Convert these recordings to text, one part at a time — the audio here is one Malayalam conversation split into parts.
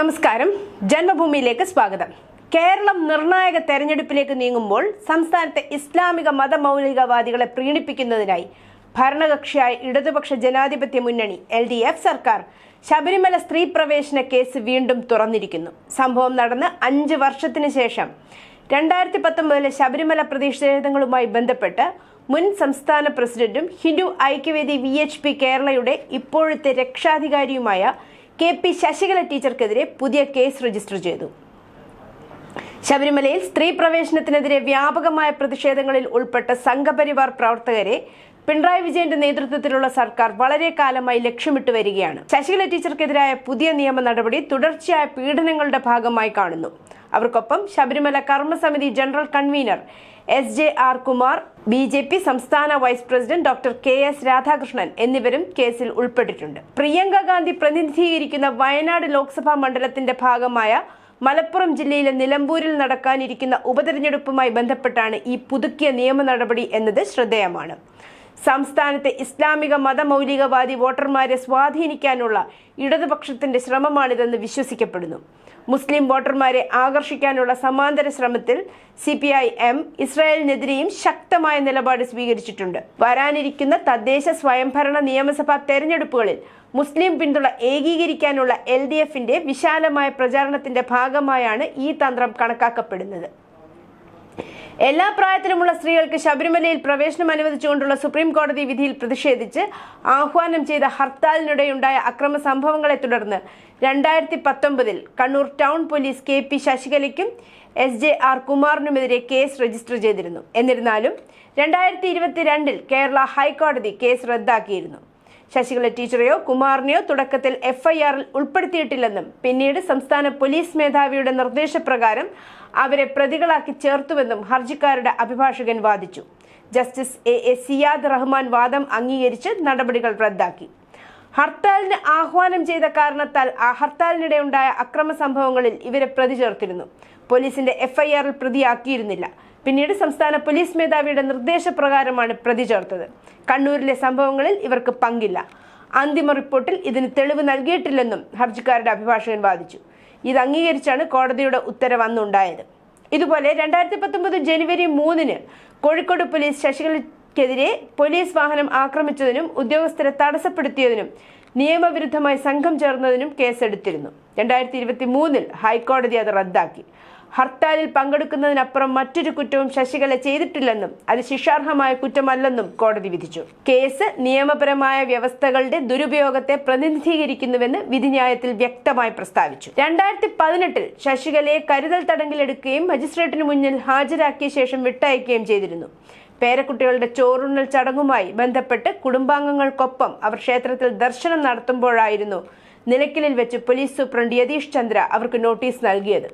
നമസ്കാരം. ജന്മഭൂമിയിലേക്ക് സ്വാഗതം. കേരളം നിർണായക തെരഞ്ഞെടുപ്പിലേക്ക് നീങ്ങുമ്പോൾ സംസ്ഥാനത്തെ ഇസ്ലാമിക മതമൗലികവാദികളെ പ്രീണിപ്പിക്കുന്നതിനായി ഭരണകക്ഷിയായ ഇടതുപക്ഷ ജനാധിപത്യ മുന്നണി എൽ ഡി എഫ് സർക്കാർ ശബരിമല സ്ത്രീ പ്രവേശന കേസ് വീണ്ടും തുറന്നിരിക്കുന്നു. സംഭവം നടന്ന് അഞ്ച് വർഷത്തിന് ശേഷം രണ്ടായിരത്തി പത്തൊമ്പതിലെ ശബരിമല പ്രതിഷേധങ്ങളുമായി ബന്ധപ്പെട്ട് മുൻ സംസ്ഥാന പ്രസിഡന്റും ഹിന്ദു ഐക്യവേദി വി കേരളയുടെ ഇപ്പോഴത്തെ രക്ഷാധികാരിയുമായ കെ പി ശശികല ടീച്ചർക്കെതിരെ പുതിയ കേസ് രജിസ്റ്റർ ചെയ്തു. ശബരിമലയിൽ സ്ത്രീ പ്രവേശനത്തിനെതിരെ വ്യാപകമായ പ്രതിഷേധങ്ങളിൽ ഉൾപ്പെട്ട സംഘപരിവാർ പ്രവർത്തകരെ പിണറായി വിജയന്റെ നേതൃത്വത്തിലുള്ള സർക്കാർ വളരെ കാലമായി ലക്ഷ്യമിട്ട് വരികയാണ്. ശശികല ടീച്ചർക്കെതിരായ പുതിയ നിയമ നടപടി തുടർച്ചയായ പീഡനങ്ങളുടെ ഭാഗമായി കാണുന്നു. അവർക്കൊപ്പം Sabarimala Karmasamithi general convener S J R Kumar B J P സംസ്ഥാന vice president doctor K S Radhakrishnan എന്നിവരും കേസിൽ ഉൾപ്പെട്ടിട്ടുണ്ട്. പ്രിയങ്ക ഗാന്ധി പ്രതിനിധീകരിക്കുന്ന വയനാട് ലോക്സഭാ മണ്ഡലത്തിന്റെ ഭാഗമായ മലപ്പുറം ജില്ലയിലെ നിലമ്പൂരിൽ നടക്കാനിരിക്കുന്ന ഉപതെരഞ്ഞെടുപ്പുമായി ബന്ധപ്പെട്ടാണ് ഈ പുതുക്കിയ നിയമ നടപടി എന്നത് ശ്രദ്ധേയമാണ്. സംസ്ഥാനത്തെ ഇസ്ലാമിക മതമൗലികവാദി വോട്ടർമാരെ സ്വാധീനിക്കാനുള്ള ഇടതുപക്ഷത്തിന്റെ ശ്രമമാണിതെന്ന് വിശ്വസിക്കപ്പെടുന്നു. മുസ്ലിം വോട്ടർമാരെ ആകർഷിക്കാനുള്ള സമാന്തര ശ്രമത്തിൽ സി പി ഐ എം ഇസ്രായേലിനെതിരെയും ശക്തമായ നിലപാട് സ്വീകരിച്ചിട്ടുണ്ട്. വരാനിരിക്കുന്ന തദ്ദേശ സ്വയംഭരണ നിയമസഭാ തെരഞ്ഞെടുപ്പുകളിൽ മുസ്ലിം പിന്തുണ ഏകീകരിക്കാനുള്ള എൽ ഡി എഫിന്റെ വിശാലമായ പ്രചാരണത്തിന്റെ ഭാഗമായാണ് ഈ തന്ത്രം കണക്കാക്കപ്പെടുന്നത്. എല്ലാ പ്രായത്തിലുമുള്ള സ്ത്രീകൾക്ക് ശബരിമലയിൽ പ്രവേശനം അനുവദിച്ചുകൊണ്ടുള്ള സുപ്രീം കോടതി വിധിയിൽ പ്രതിഷേധിച്ച് ആഹ്വാനം ചെയ്ത ഹർത്താലിനിടെയുണ്ടായ അക്രമ സംഭവങ്ങളെ തുടർന്ന് രണ്ടായിരത്തി പത്തൊമ്പതിൽ Kannur town police K P ശശികലയ്ക്കും S J R കുമാറിനുമെതിരെ കേസ് രജിസ്റ്റർ ചെയ്തിരുന്നു. എന്നിരുന്നാലും രണ്ടായിരത്തി ഇരുപത്തിരണ്ടിൽ കേരള ഹൈക്കോടതി കേസ് റദ്ദാക്കിയിരുന്നു. ശശികല ടീച്ചറെയോ കുമാറിനെയോ തുടക്കത്തിൽ എഫ്ഐആറിൽ ഉൾപ്പെടുത്തിയിട്ടില്ലെന്നും പിന്നീട് സംസ്ഥാന പോലീസ് മേധാവിയുടെ നിർദ്ദേശപ്രകാരം അവരെ പ്രതികളാക്കി ചേർത്തുവെന്നും ഹർജിക്കാരുടെ അഭിഭാഷകൻ വാദിച്ചു. Justice A. A. Ziyad Rahman വാദം അംഗീകരിച്ച് നടപടികൾ റദ്ദാക്കി. ഹർത്താലിന് ആഹ്വാനം ചെയ്ത കാരണത്താൽ ഹർത്താലിനിടെ ഉണ്ടായ അക്രമ സംഭവങ്ങളിൽ ഇവരെ പ്രതി ചേർത്തിരുന്നു. പോലീസിന്റെ എഫ്ഐആറിൽ പ്രതിയാക്കിയിരുന്നില്ല. പിന്നീട് സംസ്ഥാന പോലീസ് മേധാവിയുടെ നിർദ്ദേശപ്രകാരമാണ് പ്രതി ചേർത്തത്. കണ്ണൂരിലെ സംഭവങ്ങളിൽ ഇവർക്ക് പങ്കില്ല. അന്തിമ റിപ്പോർട്ടിൽ ഇതിന് തെളിവ് നൽകിയിട്ടില്ലെന്നും ഹർജിക്കാരുടെ അഭിഭാഷകൻ വാദിച്ചു. ഇത് അംഗീകരിച്ചാണ് കോടതിയുടെ ഉത്തരവ് അന്നുണ്ടായത്. ഇതുപോലെ രണ്ടായിരത്തി പത്തൊമ്പത് ജനുവരി മൂന്നിന് കോഴിക്കോട് പോലീസ് ശശികലയ്ക്കെതിരെ പോലീസ് വാഹനം ആക്രമിച്ചതിനും ഉദ്യോഗസ്ഥരെ തടസ്സപ്പെടുത്തിയതിനും നിയമവിരുദ്ധമായി സംഘം ചേർന്നതിനും കേസെടുത്തിരുന്നു. രണ്ടായിരത്തി ഇരുപത്തി മൂന്നിൽ ഹൈക്കോടതി അത് റദ്ദാക്കി. ഹർത്താലിൽ പങ്കെടുക്കുന്നതിനപ്പുറം മറ്റൊരു കുറ്റവും ശശികല ചെയ്തിട്ടില്ലെന്നും അത് ശിക്ഷാർഹമായ കുറ്റമല്ലെന്നും കോടതി വിധിച്ചു. കേസ് നിയമപരമായ വ്യവസ്ഥകളുടെ ദുരുപയോഗത്തെ പ്രതിനിധീകരിക്കുന്നുവെന്ന് വിധിന്യായത്തിൽ വ്യക്തമായി പ്രസ്താവിച്ചു. രണ്ടായിരത്തി പതിനെട്ടിൽ ശശികലയെ കരുതൽ തടങ്കിലെടുക്കുകയും മജിസ്ട്രേറ്റിന് മുന്നിൽ ഹാജരാക്കിയ ശേഷം വിട്ടയക്കുകയും ചെയ്തിരുന്നു. പേരക്കുട്ടികളുടെ ചോറുണ്ണൽ ചടങ്ങുമായി ബന്ധപ്പെട്ട് കുടുംബാംഗങ്ങൾക്കൊപ്പം അവർ ക്ഷേത്രത്തിൽ ദർശനം നടത്തുമ്പോഴായിരുന്നു നിലയ്ക്കലിൽ വെച്ച് പോലീസ് സൂപ്രണ്ട് യതീഷ് ചന്ദ്ര അവർക്ക് നോട്ടീസ് നൽകിയത്.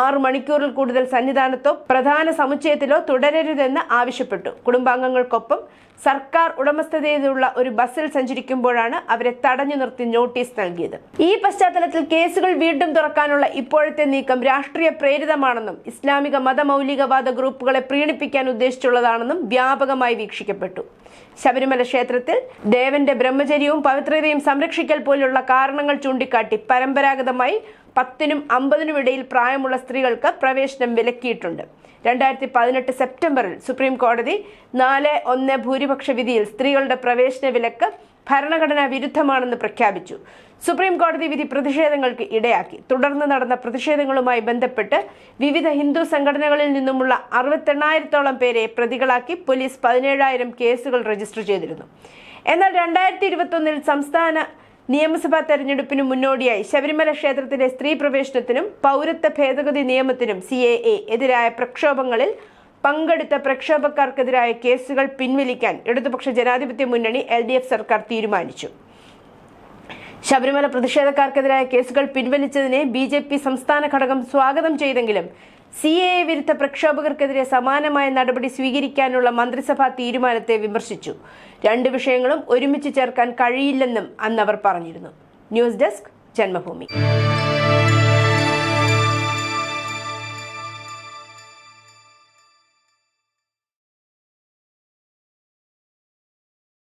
ആറു മണിക്കൂറിൽ കൂടുതൽ സന്നിധാനത്തോ പ്രധാന സമുച്ചയത്തിലോ തുടരരുതെന്ന് ആവശ്യപ്പെട്ടു. കുടുംബാംഗങ്ങൾക്കൊപ്പം സർക്കാർ ഉടമസ്ഥതയിലുള്ള ഒരു ബസ്സിൽ സഞ്ചരിക്കുമ്പോഴാണ് അവരെ തടഞ്ഞു നിർത്തി നോട്ടീസ് നൽകിയത്. ഈ പശ്ചാത്തലത്തിൽ കേസുകൾ വീണ്ടും തുറക്കാനുള്ള ഇപ്പോഴത്തെ നീക്കം രാഷ്ട്രീയ പ്രേരിതമാണെന്നും ഇസ്ലാമിക മതമൗലികവാദ ഗ്രൂപ്പുകളെ പ്രീണിപ്പിക്കാൻ ഉദ്ദേശിച്ചുള്ളതാണെന്നും വ്യാപകമായി വീക്ഷിക്കപ്പെട്ടു. ശബരിമല ക്ഷേത്രത്തിൽ ദേവന്റെ ബ്രഹ്മചര്യവും പവിത്രതയും സംരക്ഷിക്കൽ പോലുള്ള കാരണങ്ങൾ ചൂണ്ടിക്കാട്ടി പരമ്പരാഗതമായി പത്തിനും അമ്പതിനും ഇടയിൽ പ്രായമുള്ള സ്ത്രീകൾക്ക് പ്രവേശനം വിലക്കിയിട്ടുണ്ട്. രണ്ടായിരത്തി പതിനെട്ട് സെപ്റ്റംബറിൽ സുപ്രീം കോടതി നാല് ഒന്ന് ഭൂരിപക്ഷ വിധിയിൽ സ്ത്രീകളുടെ പ്രവേശന വിലക്ക് ഭരണഘടനാ വിരുദ്ധമാണെന്ന് പ്രഖ്യാപിച്ചു. സുപ്രീം കോടതി വിധി പ്രതിഷേധങ്ങൾക്ക് ഇടയാക്കി. തുടർന്ന് നടന്ന പ്രതിഷേധങ്ങളുമായി ബന്ധപ്പെട്ട് വിവിധ ഹിന്ദു സംഘടനകളിൽ നിന്നുമുള്ള അറുപത്തെണ്ണായിരത്തോളം പേരെ പ്രതികളാക്കി പോലീസ് പതിനേഴായിരം കേസുകൾ രജിസ്റ്റർ ചെയ്തിരുന്നു. എന്നാൽ രണ്ടായിരത്തി ഇരുപത്തൊന്നിൽ സംസ്ഥാന നിയമസഭാ തെരഞ്ഞെടുപ്പിന് മുന്നോടിയായി ശബരിമല ക്ഷേത്രത്തിലെ സ്ത്രീ പ്രവേശനത്തിനും പൗരത്വ ഭേദഗതി നിയമത്തിനും സി എ എതിരായ പ്രക്ഷോഭങ്ങളിൽ പങ്കെടുത്ത പ്രക്ഷോഭക്കാർക്കെതിരായ കേസുകൾ പിൻവലിക്കാൻ ഇടതുപക്ഷ ജനാധിപത്യ മുന്നണി എൽ സർക്കാർ തീരുമാനിച്ചു. ശബരിമല പ്രതിഷേധക്കാർക്കെതിരായ കേസുകൾ പിൻവലിച്ചതിനെ ബി ജെ പി സംസ്ഥാന ഘടകം സ്വാഗതം ചെയ്തെങ്കിലും സി എ വിരുദ്ധ പ്രക്ഷോഭകർക്കെതിരെ സമാനമായ നടപടി സ്വീകരിക്കാനുള്ള മന്ത്രിസഭാ തീരുമാനത്തെ വിമർശിച്ചു. രണ്ട് വിഷയങ്ങളും ഒരുമിച്ച് ചേർക്കാൻ കഴിയില്ലെന്നും അന്ന് അവർ പറഞ്ഞിരുന്നു. News desk Janmabhumi.